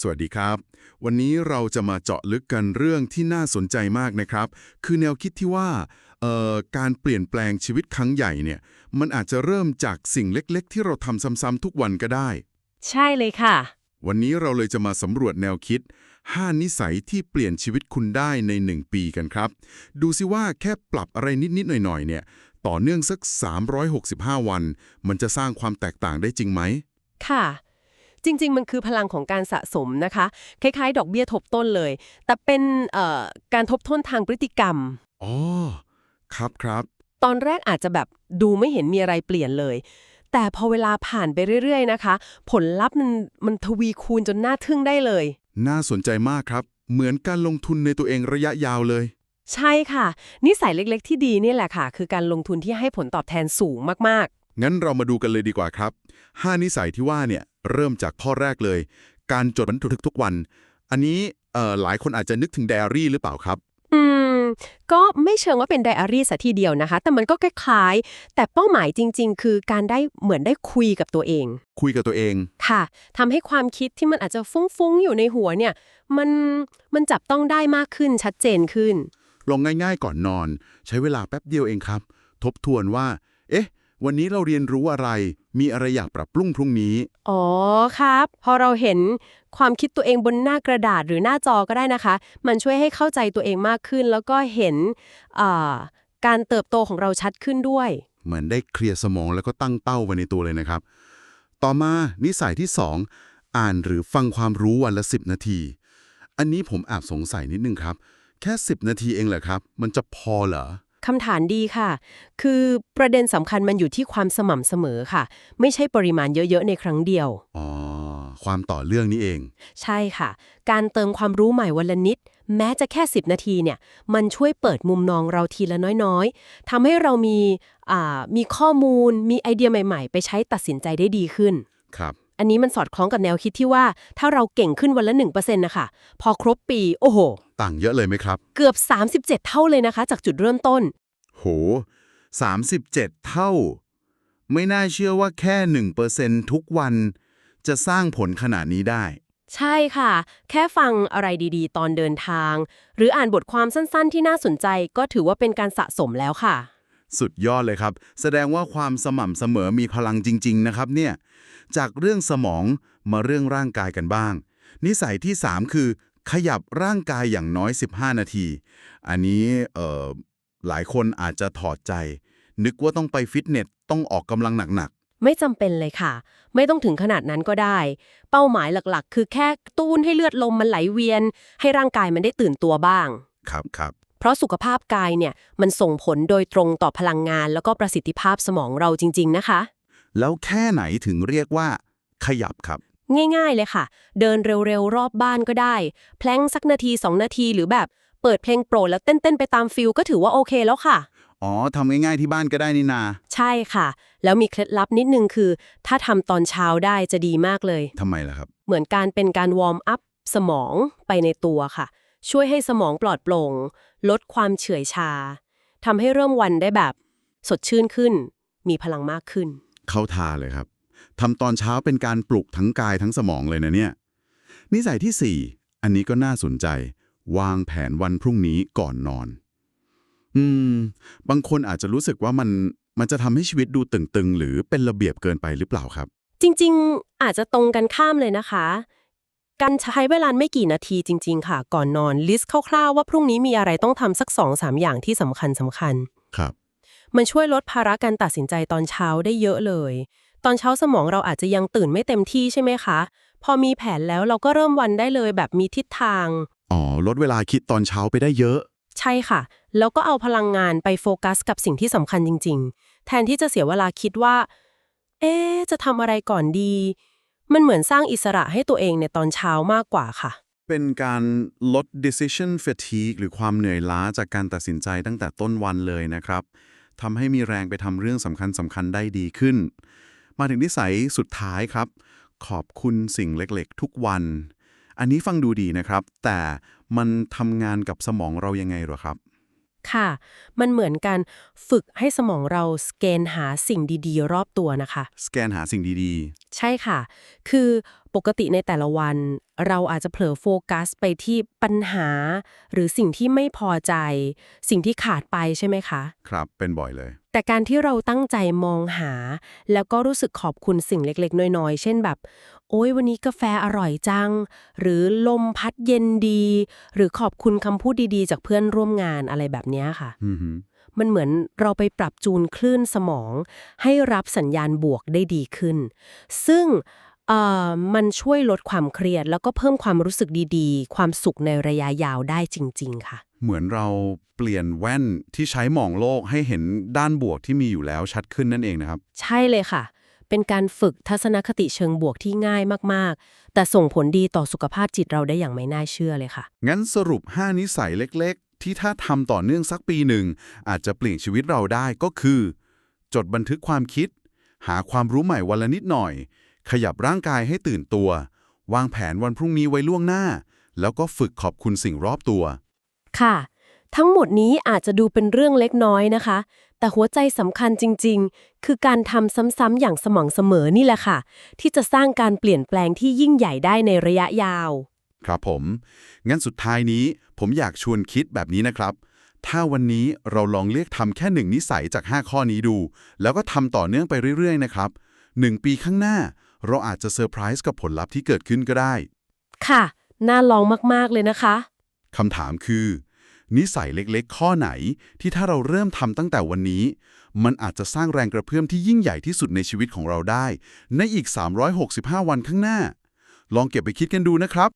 สวัสดีครับ วันนี้เราจะมาเจาะลึกกันเรื่องที่น่าสนใจมากนะครับ คือแนวคิดที่ว่าเอ่อการเปลี่ยนแปลงชีวิตครั้งใหญ่เนี่ยมันอาจจะเริ่มจากสิ่งเล็กๆ ที่เราทำซ้ำๆทุกวันก็ได้ ใช่เลยค่ะ วันนี้เราเลยจะมาสำรวจแนวคิด 5 นิสัยที่เปลี่ยนชีวิตคุณได้ใน 1 ปีกันครับ ดูซิว่าแค่ปรับอะไรนิดๆหน่อยๆเนี่ย ต่อเนื่องสัก 365 วัน มันจะสร้างความแตกต่างได้จริงไหมค่ะ จริง ๆ มันคือพลังของการสะสมนะคะ คล้ายๆ ดอกเบี้ยทบต้นเลย แต่เป็นเอ่อการทบต้นทางพฤติกรรมอ๋อครับครับ ตอนแรกอาจจะแบบดูไม่เห็นมีอะไรเปลี่ยนเลย แต่พอเวลาผ่านไปเรื่อย ๆ นะคะ ผลลัพธ์มันมันทวีคูณจนน่าทึ่งได้เลย น่าสนใจมากครับ เหมือนการลงทุนในตัวเองระยะยาวเลยใช่ค่ะ นิสัยเล็กๆ ที่ดีนี่แหละค่ะ คือการลงทุนที่ให้ผลตอบแทนสูงมากงั้นเรามาดูกันเลยดีกว่าครับ 5 นิสัยที่ว่าเนี่ย เริ่มจากข้อแรกเลย การจดบันทึกทุกวัน อันนี้เอ่อหลายคนอาจจะนึกถึงไดอารี่หรือเปล่าครับๆอืม ก็ไม่เชิงว่าเป็นไดอารี่ซะทีเดียวนะคะ แต่มันก็คล้ายๆ แต่เป้าหมายจริง ๆ คือการได้เหมือนได้คุยกับตัวเอง คุยกับตัวเอง ค่ะทำให้ความคิดที่มันอาจจะฟุ้งๆอยู่ในหัวเนี่ย มันมันจับต้องได้มากขึ้นชัดเจนขึ้นลองง่าย ๆ ก่อนนอน ใช้เวลาแป๊บเดียวเองครับ ทบทวนว่าเอ๊ะ วันนี้เราเรียนรู้อะไร มีอะไรอยากปรับปรุงพรุ่งนี้ อ๋อครับ พอเราเห็นความคิดตัวเองบนหน้ากระดาษหรือหน้าจอก็ได้นะคะ มันช่วยให้เข้าใจตัวเองมากขึ้น แล้วก็เห็นอ่าการเติบโตของเราชัดขึ้นด้วย เหมือนได้เคลียร์สมองแล้วก็ตั้งเป้าไว้ในตัวเลยนะครับ ต่อมานิสัยที่ 2 อ่านหรือฟังความรู้วันละ 10 นาที อันนี้ผมแอบสงสัยนิดนึงครับ แค่ 10 นาทีเองเหรอครับ มันจะพอเหรอ คำถามดีค่ะ คือประเด็นสำคัญมันอยู่ที่ความสม่ำเสมอค่ะ ไม่ใช่ปริมาณเยอะ ๆ ในครั้งเดียว อ๋อ ความต่อเรื่องนี้เอง ใช่ค่ะ การเติมความรู้ใหม่วันละนิด แม้จะแค่ 10 นาทีเนี่ย มันช่วยเปิดมุมมองเราทีละน้อยๆทำให้เรามีอ่ามีข้อมูล มีไอเดียใหม่ ๆ ไปใช้ตัดสินใจได้ดีขึ้น ครับอันนี้มันสอดคล้องกับแนวคิดที่ว่า ถ้าเราเก่งขึ้นวันละ1%นะคะพอครบปี โอ้โห ต่างเยอะเลยไหมครับ เกือบ 37 เท่าเลยนะคะ จากจุดเริ่มต้น โห 37 เท่า ไม่น่าเชื่อว่าแค่ 1%ทุกวัน จะสร้างผลขนาดนี้ได้ ใช่ค่ะ แค่ฟังอะไรดีๆ ตอนเดินทาง หรืออ่านบทความสั้นๆ ที่น่าสนใจก็ถือว่าเป็นการสะสมแล้วค่ะ สุดยอดเลยครับ แสดงว่าความสม่ำเสมอมีพลังจริง ๆ นะครับเนี่ย จากเรื่องสมองมาเรื่องร่างกายกันบ้าง นิสัยที่ 3 คือ ขยับร่างกายอย่างน้อย 15 นาที อันนี้เอ่อหลายคนอาจจะถอดใจ นึกว่าต้องไปฟิตเนส ต้องออกกำลังหนักไม่จำเป็นเลยค่ะ ไม่ต้องถึงขนาดนั้นก็ได้ เป้าหมายหลักๆ คือแค่กระตุ้นให้เลือดลมมันไหลเวียน ให้ร่างกายมันได้ตื่นตัวบ้างๆครับครับเพราะสุขภาพกายเนี่ยมันส่งผลโดยตรงต่อพลังงาน แล้วก็ประสิทธิภาพสมองเราจริง ๆ นะคะ แล้วแค่ไหนถึงเรียกว่า ขยับครับ ง่ายๆเลยค่ะ เดินเร็วๆ รอบบ้านก็ได้ แพลงสักนาที 2 นาทีหรือแบบเปิดเพลงโปรดแล้วเต้นๆ ไปตามฟิลก็ถือว่าโอเคแล้วค่ะ อ๋อทำง่ายๆที่บ้านก็ได้นี่นา ใช่ค่ะ แล้วมีเคล็ดลับนิดนึงคือ ถ้าทำตอนเช้าได้จะดีมากเลย ทำไมล่ะครับ เหมือนการเป็นการวอร์มอัพสมองไปในตัวค่ะ ช่วยให้สมองปลอดโปร่ง ลดความเฉื่อยชาทำให้เริ่มวันได้แบบ สดชื่นขึ้น มีพลังมากขึ้น เข้าทาเลยครับ ทำตอนเช้าเป็นการปลุกทั้งกายทั้งสมองเลยนะเนี่ย นิสัยที่ 4 อันนี้ก็น่าสนใจ วางแผนวันพรุ่งนี้ก่อนนอน อืม บางคนอาจจะรู้สึกว่ามันมันจะทำให้ชีวิตดูตึงๆ หรือเป็นระเบียบเกินไปหรือเปล่าครับ จริงๆ อาจจะตรงกันข้ามเลยนะคะ การใช้เวลาไม่กี่นาทีจริง ๆ ค่ะ ก่อนนอนลิสต์คร่าวๆว่าพรุ่งนี้มีอะไรต้องทำสัก2อสามอย่างที่สำคัญสำคัญ ครับ มันช่วยลดภาระการตัดสินใจตอนเช้าได้เยอะเลย ตอนเช้าสมองเราอาจจะยังตื่นไม่เต็มที่ใช่ไหมคะ พอมีแผนแล้วเราก็เริ่มวันได้เลยแบบมีทิศทาง อ๋อ ลดเวลาคิดตอนเช้าไปได้เยอะ ใช่ค่ะ แล้วก็เอาพลังงานไปโฟกัสกับสิ่งที่สำคัญจริง ๆ แทนที่จะเสียเวลาคิดว่า เอ๊ะจะทำอะไรก่อนดี มันเหมือนสร้างอิสระให้ตัวเองในตอนเช้ามากกว่าค่ะ เป็นการลด decision fatigue หรือความเหนื่อยล้าจากการตัดสินใจตั้งแต่ต้นวันเลยนะครับทำให้มีแรงไปทำเรื่องสำคัญสำคัญได้ดีขึ้น มาถึงนิสัยสุดท้ายครับ ขอบคุณสิ่งเล็กๆ ทุกวัน อันนี้ฟังดูดีนะครับ แต่มันทำงานกับสมองเรายังไงเหรอครับ ค่ะ มันเหมือนการฝึกให้สมองเราสแกนหาสิ่งดีๆ รอบตัวนะคะ สแกนหาสิ่งดีใช่ค่ะ คือปกติในแต่ละวัน เราอาจจะเผลอโฟกัสไปที่ปัญหา หรือสิ่งที่ไม่พอใจ สิ่งที่ขาดไปใช่ไหมคะๆครับเป็นบ่อยเลย แต่การที่เราตั้งใจมองหา แล้วก็รู้สึกขอบคุณสิ่งเล็กๆ น้อยๆ เช่นแบบ โอ้ยวันนี้กาแฟอร่อยจัง หรือลมพัดเย็นดี หรือขอบคุณคำพูดดีๆ จากเพื่อนร่วมงานอะไรแบบเนี้ยค่ะอือหือมันเหมือนเราไปปรับจูนคลื่นสมอง ให้รับสัญญาณบวกได้ดีขึ้น ซึ่ง เอ่อมันช่วยลดความเครียด แล้วก็เพิ่มความรู้สึกดีๆ ความสุขในระยะยาวได้จริง ๆ ค่ะ เหมือนเราเปลี่ยนแว่นที่ใช้มองโลกให้เห็นด้านบวกที่มีอยู่แล้วชัดขึ้นนั่นเองนะครับ ใช่เลยค่ะ เป็นการฝึกทัศนคติเชิงบวกที่ง่ายมากๆ แต่ส่งผลดีต่อสุขภาพจิตเราได้อย่างไม่น่าเชื่อเลยค่ะ งั้นสรุป 5 นิสัยเล็กๆ ที่ถ้าทำต่อเนื่องสักปีหนึ่ง อาจจะเปลี่ยนชีวิตเราได้ก็คือ จดบันทึกความคิด หาความรู้ใหม่วันละนิดหน่อย ขยับร่างกายให้ตื่นตัว วางแผนวันพรุ่งนี้ไว้ล่วงหน้า แล้วก็ฝึกขอบคุณสิ่งรอบตัว ค่ะ ทั้งหมดนี้อาจจะดูเป็นเรื่องเล็กน้อยนะคะ แต่หัวใจสำคัญจริง ๆ คือการทำซ้ำๆอย่างสม่ำเสมอนี่แหละค่ะ ที่จะสร้างการเปลี่ยนแปลงที่ยิ่งใหญ่ได้ในระยะยาว ครับผม งั้นสุดท้ายนี้ ผมอยากชวนคิดแบบนี้นะครับถ้าวันนี้เราลองเลือกทำแค่หนึ่งนิสัยจาก 5 ข้อนี้ดู แล้วก็ทำต่อเนื่องไปเรื่อย ๆ นะครับหนึ่งปีข้างหน้า เราอาจจะเซอร์ไพรส์กับผลลัพธ์ที่เกิดขึ้นก็ได้ ค่ะ น่าลองมาก ๆ เลยนะคะ คำถามคือ นิสัยเล็กๆ ข้อไหนที่ถ้าเราเริ่มทำตั้งแต่วันนี้ มันอาจจะสร้างแรงกระเพื่อมที่ยิ่งใหญ่ที่สุดในชีวิตของเราได้ ในอีก 365 วันข้างหน้า ลองเก็บไปคิดกันดูนะครับ